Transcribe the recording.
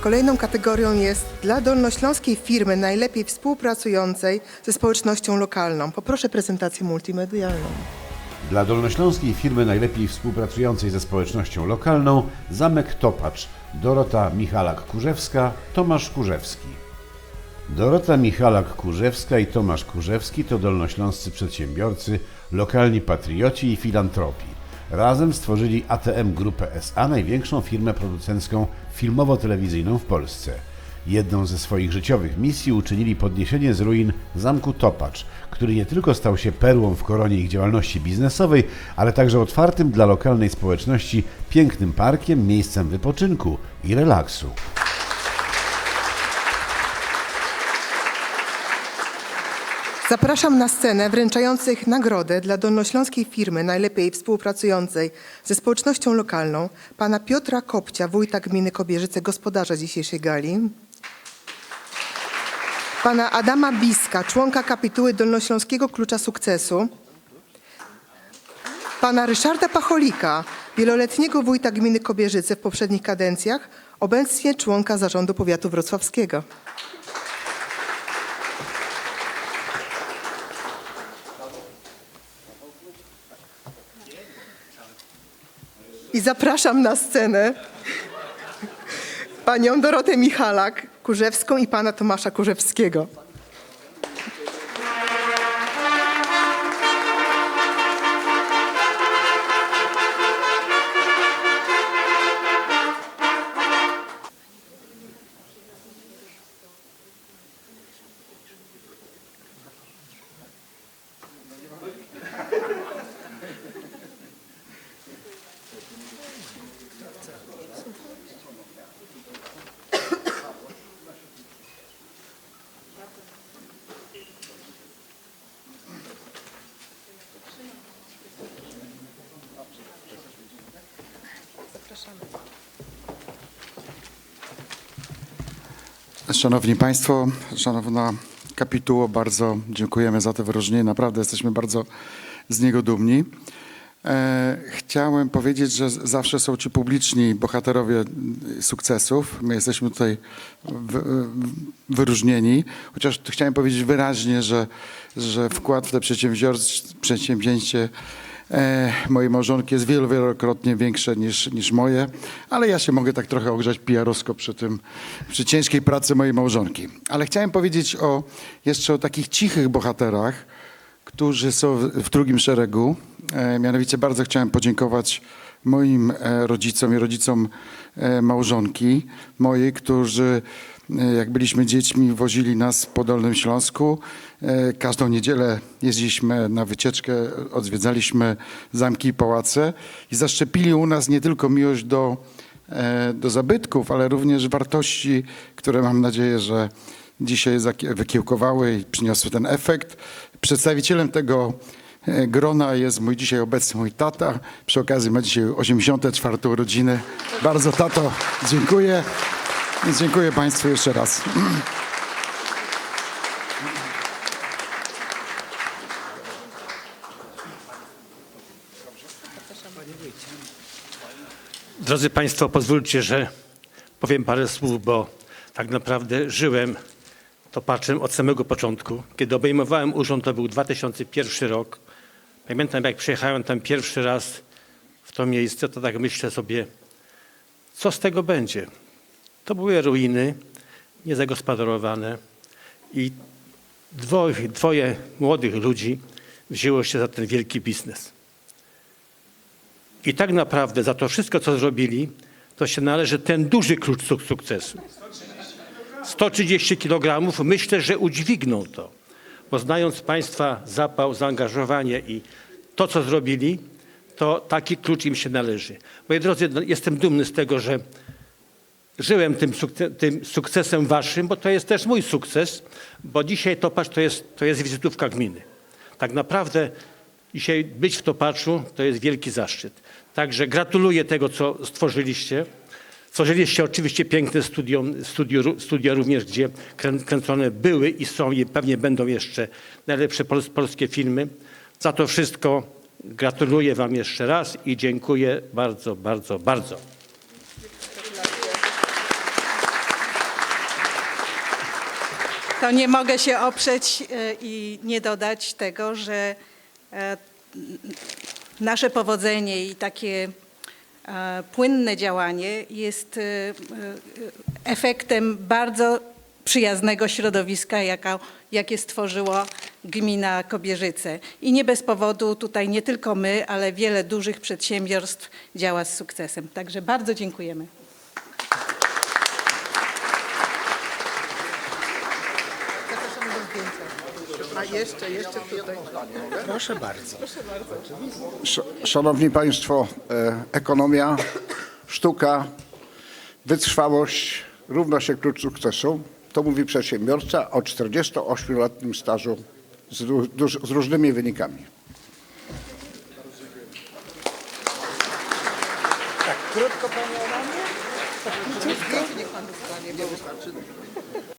Kolejną kategorią jest dla dolnośląskiej firmy najlepiej współpracującej ze społecznością lokalną. Poproszę prezentację multimedialną. Dla dolnośląskiej firmy najlepiej współpracującej ze społecznością lokalną Zamek Topacz Dorota Michalak-Kurzewska, Tomasz Kurzewski. Dorota Michalak-Kurzewska i Tomasz Kurzewski to dolnośląscy przedsiębiorcy, lokalni patrioci i filantropi. Razem stworzyli ATM Grupę SA, największą firmę producencką filmowo-telewizyjną w Polsce. Jedną ze swoich życiowych misji uczynili podniesienie z ruin Zamku Topacz, który nie tylko stał się perłą w koronie ich działalności biznesowej, ale także otwartym dla lokalnej społeczności pięknym parkiem, miejscem wypoczynku i relaksu. Zapraszam na scenę wręczających nagrodę dla dolnośląskiej firmy najlepiej współpracującej ze społecznością lokalną pana Piotra Kopcia, wójta gminy Kobierzyce, gospodarza dzisiejszej gali. Pana Adama Biska, członka kapituły Dolnośląskiego Klucza Sukcesu. Pana Ryszarda Pacholika, wieloletniego wójta gminy Kobierzyce w poprzednich kadencjach, obecnie członka zarządu powiatu wrocławskiego. I zapraszam na scenę panią Dorotę Michalak Kurzewską i pana Tomasza Kurzewskiego. Szanowni Państwo, Szanowna Kapituło, bardzo dziękujemy za to wyróżnienie. Naprawdę jesteśmy bardzo z niego dumni. E, chciałem powiedzieć, że zawsze są ci publiczni bohaterowie sukcesów. My jesteśmy tutaj wyróżnieni, chociaż chciałem powiedzieć wyraźnie, że, że wkład w to przedsięwzięcie e, mojej małżonki jest wielo, wielokrotnie większe niż, niż moje, ale ja się mogę tak trochę ogrzać PR-owsko przy tym, przy ciężkiej pracy mojej małżonki. Ale chciałem powiedzieć o, jeszcze o takich cichych bohaterach, którzy są w, w drugim szeregu. E, mianowicie bardzo chciałem podziękować moim e, rodzicom i rodzicom e, małżonki mojej, którzy jak byliśmy dziećmi, wozili nas po Dolnym Śląsku. E, Każdą niedzielę jeździliśmy na wycieczkę, odwiedzaliśmy zamki i pałace i zaszczepili u nas nie tylko miłość do, e, do zabytków, ale również wartości, które mam nadzieję, że dzisiaj wykiełkowały i przyniosły ten efekt. Przedstawicielem tego e, grona jest mój dzisiaj obecny mój tata. Przy okazji ma dzisiaj 84. urodziny. Bardzo tato dziękuję. Dziękuję Państwu jeszcze raz. Drodzy Państwo, pozwólcie, że powiem parę słów, bo tak naprawdę żyłem Topaczem od samego początku. Kiedy obejmowałem urząd, to był 2001 rok. Pamiętam, jak przyjechałem tam pierwszy raz w to miejsce, to tak myślę sobie, co z tego będzie? To były ruiny, niezagospodarowane i dwoje, dwoje młodych ludzi wzięło się za ten wielki biznes. I tak naprawdę za to wszystko, co zrobili, to się należy ten duży klucz suk- sukcesu. 130 kg, myślę, że udźwigną to, bo znając Państwa zapał, zaangażowanie i to, co zrobili, to taki klucz im się należy. Moi drodzy, no, jestem dumny z tego, że żyłem tym, tym sukcesem waszym, bo to jest też mój sukces, bo dzisiaj Topacz to jest, to jest wizytówka gminy. Tak naprawdę dzisiaj być w Topaczu to jest wielki zaszczyt. Także gratuluję tego, co stworzyliście. Stworzyliście oczywiście piękne studio, studio, studio również, gdzie krę- kręcone były i są i pewnie będą jeszcze najlepsze pols, polskie filmy. Za to wszystko gratuluję wam jeszcze raz i dziękuję bardzo, bardzo, bardzo. To nie mogę się oprzeć e, i nie dodać tego, że e, nasze powodzenie i takie e, płynne działanie jest efektem bardzo przyjaznego środowiska, jaka, jakie stworzyła gmina Kobierzyce. I nie bez powodu tutaj nie tylko my, ale wiele dużych przedsiębiorstw działa z sukcesem. Także bardzo dziękujemy. Zapraszamy do zdjęcia. A jeszcze, jeszcze tutaj. Proszę bardzo. Sz- Szanowni Państwo, e, ekonomia, sztuka, wytrwałość równa się klucz sukcesu. To mówi przedsiębiorca o 48-letnim stażu z, z różnymi wynikami. Zdjęcie niech pan dostanie. bo-